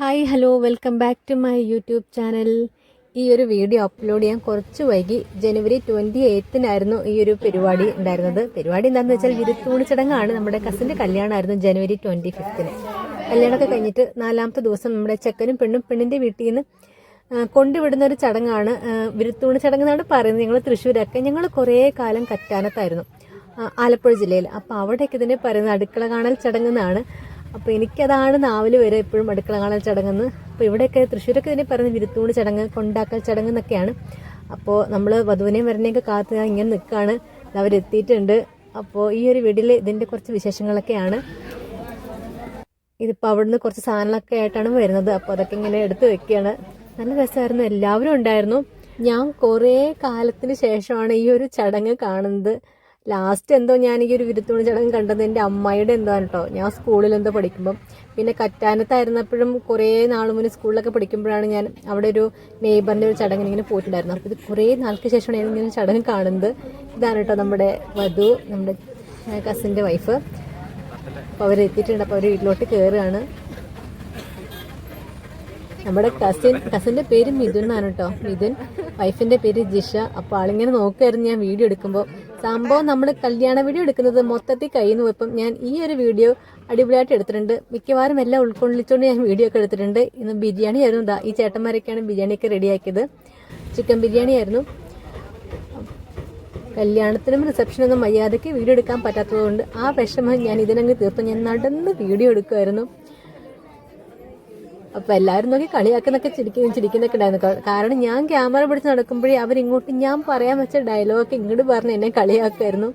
Hi hello welcome back to my YouTube channel ഈ ഒരു video upload ചെയ്യാൻ കുറച്ച് വൈകി. ജനുവരി ട്വന്റി എയ്ത്തിനായിരുന്നു ഈ ഒരു പരിപാടി ഉണ്ടായിരുന്നത്. പരിപാടി എന്താണെന്ന് വെച്ചാൽ വിരുത്തൂണി ചടങ്ങാണ്. നമ്മുടെ കസിന്റെ കല്യാണമായിരുന്നു ജനുവരി ട്വന്റി ഫിഫ്തിന് കല്യാണമൊക്കെ കഴിഞ്ഞിട്ട് നാലാമത്തെ ദിവസം നമ്മുടെ ചെക്കനും പെണ്ണും പെണ്ണിന്റെ വീട്ടിൽ നിന്ന് കൊണ്ടുവിടുന്ന ഒരു ചടങ്ങാണ്. വിരുത്തൂണി ചടങ്ങ് എന്നാണ് പറയുന്നത്. ഞങ്ങൾ തൃശ്ശൂരൊക്കെ ഞങ്ങൾ കുറേ കാലം കറ്റാനത്തായിരുന്നു. ആലപ്പുഴ ജില്ലയിൽ. അപ്പോൾ അവിടെയൊക്കെ ഇതിനെ പറയുന്നത് അടുക്കള കാണൽ ചടങ്ങെന്നാണ് അപ്പോൾ എനിക്കതാണ് നാവിൽ വരെ എപ്പോഴും അടുക്കള കാണൽ ചടങ്ങെന്ന്. അപ്പോൾ ഇവിടെയൊക്കെ തൃശ്ശൂരൊക്കെ ഇതിനെ പറയുന്നത് വിരുത്തൂണ് ചടങ്ങ് കൊണ്ടാക്കൽ ചടങ്ങ് എന്നൊക്കെയാണ്. അപ്പോൾ നമ്മൾ വധുവിനെയും വരനെയൊക്കെ കാത്ത് ഞാൻ ഇങ്ങനെ നിൽക്കുകയാണ് അവരെത്തിയിട്ടുണ്ട് അപ്പോൾ ഈ ഒരു വീഡിയോയിൽ ഇതിന്റെ കുറച്ച് വിശേഷങ്ങളൊക്കെയാണ്. ഇതിപ്പോൾ അവിടുന്ന് കുറച്ച് സാധനങ്ങളൊക്കെ ആയിട്ടാണ് വരുന്നത്. അപ്പോൾ അതൊക്കെ ഇങ്ങനെ എടുത്ത് വെക്കുകയാണ് നല്ല രസമായിരുന്നു. എല്ലാവരും ഉണ്ടായിരുന്നു. ഞാൻ കുറേ കാലത്തിന് ശേഷമാണ് ഈ ഒരു ചടങ്ങ് കാണുന്നത്. ലാസ്റ്റ് എന്തോ ഞാൻ ഈ ഒരു വിരുത്തുണി ചടങ്ങ് കണ്ടത് എന്റെ അമ്മയുടെ എന്തോ ആണ് കേട്ടോ ഞാൻ സ്കൂളിൽ എന്തോ പഠിക്കുമ്പം പിന്നെ കറ്റാനത്തായിരുന്നപ്പോഴും കുറേ നാൾ മുന്നേ സ്കൂളിലൊക്കെ പഠിക്കുമ്പോഴാണ് ഞാൻ അവിടെ ഒരു നെയ്ബറിന്റെ ഒരു ചടങ്ങിന് ഇങ്ങനെ പോയിട്ടുണ്ടായിരുന്നു അപ്പോൾ ഇത് കുറേ നാൾക്ക് ശേഷമാണ് ഞാൻ ഇങ്ങനെ ചടങ്ങ് കാണുന്നത്. ഇതാണ് കേട്ടോ നമ്മുടെ വധു നമ്മുടെ കസിന്റെ വൈഫ് അപ്പോൾ അവരെത്തിയിട്ടുണ്ട് അപ്പോൾ അവർ വീട്ടിലോട്ട് കയറുകയാണ് നമ്മുടെ കസിൻ കസിന്റെ പേര് മിഥുൻ എന്നാണ് കേട്ടോ മിഥുൻ വൈഫിന്റെ പേര് ജിഷ. അപ്പോൾ ആളിങ്ങനെ നോക്കുമായിരുന്നു ഞാൻ വീഡിയോ എടുക്കുമ്പോൾ സംഭവം നമ്മൾ കല്യാണ വീഡിയോ എടുക്കുന്നത് മൊത്തത്തിൽ കഴിയുന്നു. ഇപ്പം ഞാൻ ഈ ഒരു വീഡിയോ അടിപൊളിയായിട്ട് എടുത്തിട്ടുണ്ട്. മിക്കവാറും എല്ലാം ഉൾക്കൊള്ളിച്ചുകൊണ്ട് ഞാൻ വീഡിയോ ഒക്കെ എടുത്തിട്ടുണ്ട്. ഇന്ന് ബിരിയാണി ആയിരുന്നു. ഈ ചേട്ടന്മാരൊക്കെയാണ് ബിരിയാണിയൊക്കെ റെഡിയാക്കിയത്. ചിക്കൻ ബിരിയാണി ആയിരുന്നു. കല്യാണത്തിനും റിസപ്ഷനൊന്നും മര്യാദയ്ക്ക് വീഡിയോ എടുക്കാൻ പറ്റാത്തതുകൊണ്ട് ആ വിഷമം ഞാൻ ഇതിനങ്ങ് തീർത്തു. ഞാൻ നടന്ന് വീഡിയോ എടുക്കുമായിരുന്നു അപ്പൊ എല്ലാവരും നോക്കി കളിയാക്കുന്നൊക്കെ ചിരിക്കുന്ന ചിരിക്കുന്നൊക്കെ ഉണ്ടായിരുന്നു. കാരണം ഞാൻ ക്യാമറ പിടിച്ച് നടക്കുമ്പോഴേ അവരിങ്ങോട്ട് ഞാൻ പറയാൻ വെച്ച ഡയലോഗൊക്കെ ഇങ്ങോട്ട് പറഞ്ഞ് എന്നെ കളിയാക്കുമായിരുന്നു.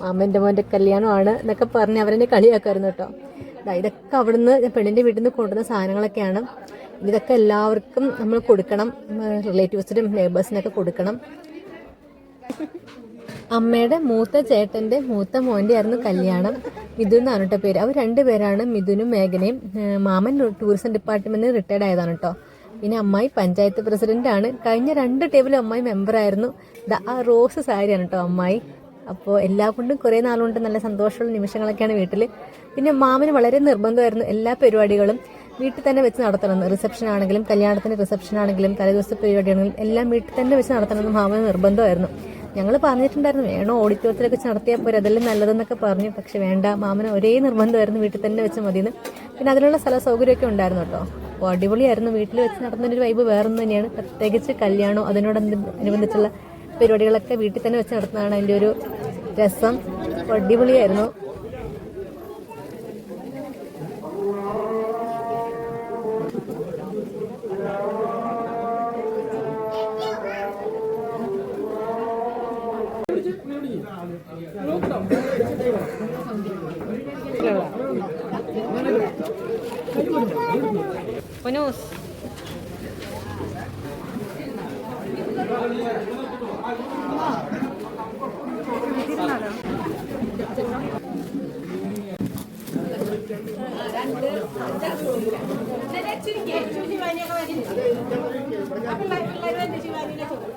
മാമന്റെ മോന്റെ കല്യാണമാണ് എന്നൊക്കെ പറഞ്ഞ് അവരെന്നെ കളിയാക്കുമായിരുന്നു കേട്ടോ. ഇതൊക്കെ അവിടുന്ന് പെണ്ണിന്റെ വീട്ടിൽ നിന്ന് കൊണ്ടുവന്ന സാധനങ്ങളൊക്കെയാണ്. ഇതൊക്കെ എല്ലാവർക്കും നമ്മൾ കൊടുക്കണം. റിലേറ്റീവ്സിനും നെയ്ബേഴ്സിനൊക്കെ കൊടുക്കണം. അമ്മയുടെ മൂത്ത ചേട്ടന്റെ മൂത്ത മോന്റെ ആയിരുന്നു കല്യാണം. മിഥുൻ എന്നാണ് കേട്ടോ പേര്. അവർ രണ്ടുപേരാണ് മിഥുനും മേഘനയും. മാമൻ ടൂറിസം ഡിപ്പാർട്ട്മെന്റിൽ റിട്ടയർഡ് ആയതാണ് കേട്ടോ പിന്നെ അമ്മായി പഞ്ചായത്ത് പ്രസിഡന്റ് ആണ്. കഴിഞ്ഞ രണ്ട് ടേബിളും അമ്മായി മെമ്പറായിരുന്നു ആ റോസ് സാരിയാണ് കേട്ടോ അമ്മായി. അപ്പോൾ എല്ലാ കൊണ്ടും കുറേ നാളുകൊണ്ട് നല്ല സന്തോഷമുള്ള നിമിഷങ്ങളൊക്കെയാണ് വീട്ടിൽ പിന്നെ മാമന് വളരെ നിർബന്ധമായിരുന്നു എല്ലാ പരിപാടികളും വീട്ടിൽ തന്നെ വെച്ച് നടത്തണം റിസപ്ഷൻ ആണെങ്കിലും കല്യാണത്തിന്റെ റിസപ്ഷൻ ആണെങ്കിലും തലേദിവസത്തെ പരിപാടിയാണെങ്കിലും എല്ലാം വീട്ടിൽ തന്നെ വെച്ച് നടത്തണമെന്ന് മാമന് നിർബന്ധമായിരുന്നു. ഞങ്ങൾ പറഞ്ഞിട്ടുണ്ടായിരുന്നു വേണോ ഓഡിറ്റോറിയത്തിലൊക്കെ നടത്തിയാൽ പോരെ അതെല്ലാം നല്ലതെന്നൊക്കെ പറഞ്ഞു. പക്ഷെ വേണ്ട മാമന് ഒരേ നിർബന്ധമായിരുന്നു വീട്ടിൽ തന്നെ വെച്ച് മതിയെന്ന്. പിന്നെ അതിനുള്ള സ്ഥല സൗകര്യമൊക്കെ ഉണ്ടായിരുന്നു കേട്ടോ. അപ്പോൾ അടിപൊളിയായിരുന്നു. വീട്ടിൽ വെച്ച് നടത്തുന്നൊരു വൈബ് വേറൊന്നും തന്നെയാണ്. പ്രത്യേകിച്ച് കല്യാണം അതിനോട് അനുബന്ധിച്ചുള്ള പരിപാടികളൊക്കെ വീട്ടിൽ തന്നെ വെച്ച് നടത്തുന്നതാണ് അതിന്റെ ഒരു രസം. അടിപൊളിയായിരുന്നു. ഒനൂസ് ശിവാനിയുടെ ചോദ്യം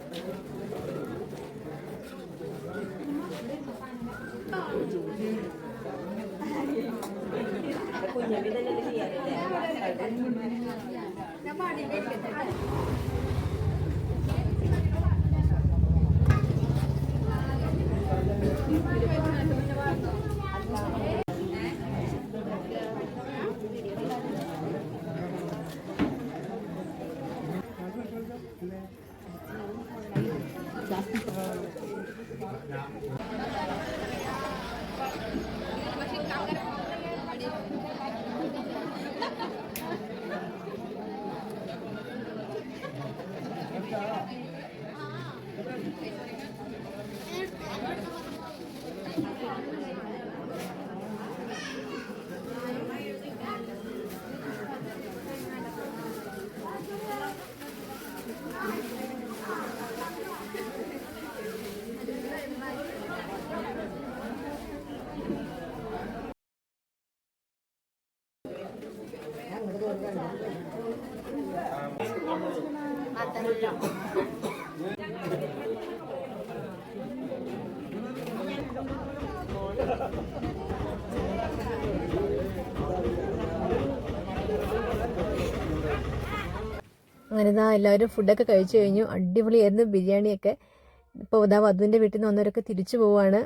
Yeah. Yeah. അങ്ങനെ ഇതാ എല്ലാവരും ഫുഡൊക്കെ കഴിച്ചു കഴിഞ്ഞു. അടിപൊളിയായിരുന്നു ബിരിയാണിയൊക്കെ. ഇപ്പോൾ ഇതാ വധുവിന്റെ വീട്ടിൽ നിന്ന് വന്നവരൊക്കെ തിരിച്ചു പോവാണ്.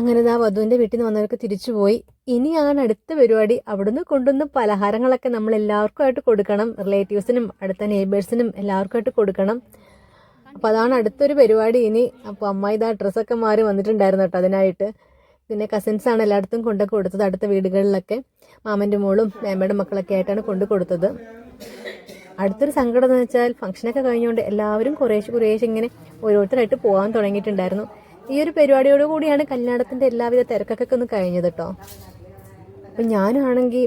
അങ്ങനെ ആ വധുവിന്റെ വീട്ടിൽ നിന്ന് വന്നവർക്ക് തിരിച്ചു പോയി. ഇനിയാണ് അടുത്ത പരിപാടി. അവിടുന്ന് കൊണ്ടുവന്ന പലഹാരങ്ങളൊക്കെ നമ്മൾ എല്ലാവർക്കുമായിട്ട് കൊടുക്കണം. റിലേറ്റീവ്സിനും അടുത്ത നെയ്ബേഴ്സിനും എല്ലാവർക്കുമായിട്ട് കൊടുക്കണം. അപ്പോൾ അതാണ് അടുത്തൊരു പരിപാടി ഇനി. അപ്പോൾ അമ്മ ഇതാ ഡ്രസ്സൊക്കെ മാറി വന്നിട്ടുണ്ടായിരുന്നു കേട്ടോ അതിനായിട്ട്. പിന്നെ കസിൻസ് ആണ് എല്ലായിടത്തും കൊണ്ടു കൊടുത്തത് അടുത്ത വീടുകളിലൊക്കെ. മാമന്റെ മോളും മേമ്മയുടെ മക്കളൊക്കെ ആയിട്ടാണ് കൊണ്ടു കൊടുത്തത്. അടുത്തൊരു സങ്കടം എന്ന് വെച്ചാൽ ഫംഗ്ഷനൊക്കെ കഴിഞ്ഞുകൊണ്ട് എല്ലാവരും കുറേശ്ശെ കുറേശ്ശെ ഇങ്ങനെ ഓരോരുത്തരായിട്ട് പോകാൻ തുടങ്ങിയിട്ടുണ്ടായിരുന്നു. ഈ ഒരു പരിപാടിയോട് കൂടിയാണ് കല്യാണത്തിന്റെ എല്ലാവിധ തിരക്കൊക്കെ ഒന്ന് കഴിഞ്ഞത് കേട്ടോ അപ്പം ഞാനാണെങ്കിൽ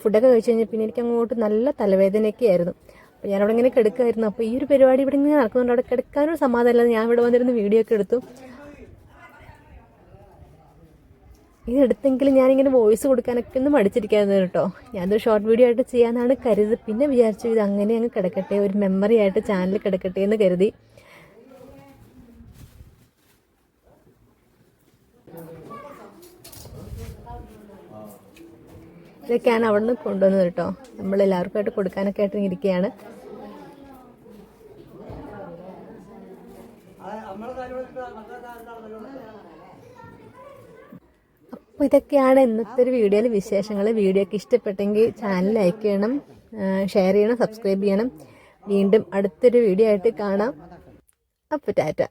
ഫുഡൊക്കെ കഴിച്ച് കഴിഞ്ഞാൽ പിന്നെ എനിക്ക് അങ്ങോട്ട് നല്ല തലവേദനയൊക്കെ ആയിരുന്നു. അപ്പോൾ ഞാനവിടെ ഇങ്ങനെ കിടക്കുമായിരുന്നു അപ്പോൾ ഈ ഒരു പരിപാടി ഇവിടെ ഇങ്ങനെ നടക്കുന്നുണ്ട് അവിടെ കിടക്കാനൊരു സമാധാനമില്ല ഞാൻ ഇവിടെ വന്നിരുന്ന് വീഡിയോ ഒക്കെ എടുത്തു. ഇതെടുത്തെങ്കിലും ഞാനിങ്ങനെ വോയിസ് കൊടുക്കാനൊക്കെ ഒന്ന് മടിച്ചിരിക്കായിരുന്നു കേട്ടോ. ഞാനത് ഷോർട്ട് വീഡിയോ ആയിട്ട് ചെയ്യാമെന്നാണ് കരുതി. പിന്നെ വിചാരിച്ചു ഇത് അങ്ങനെ അങ്ങ് കിടക്കട്ടെ ഒരു മെമ്മറി ആയിട്ട് ചാനൽ കിടക്കട്ടെ എന്ന് കരുതി. ഇതൊക്കെയാണ് അവിടെ നിന്ന് കൊണ്ടുവന്നത് കേട്ടോ. നമ്മൾ എല്ലാവർക്കുമായിട്ട് കൊടുക്കാനൊക്കെ ആയിട്ട് ഇരിക്കുകയാണ്. അപ്പോൾ ഇതൊക്കെയാണ് ഇന്നത്തെ ഒരു വീഡിയോയിലെ വിശേഷങ്ങൾ. വീഡിയോക്ക് ഇഷ്ടപ്പെട്ടെങ്കിൽ ചാനൽ ലൈക്ക് ചെയ്യണം ഷെയർ ചെയ്യണം സബ്സ്ക്രൈബ് ചെയ്യണം. വീണ്ടും അടുത്തൊരു വീഡിയോ ആയിട്ട് കാണാം. അപ്പോൾ ടാറ്റ.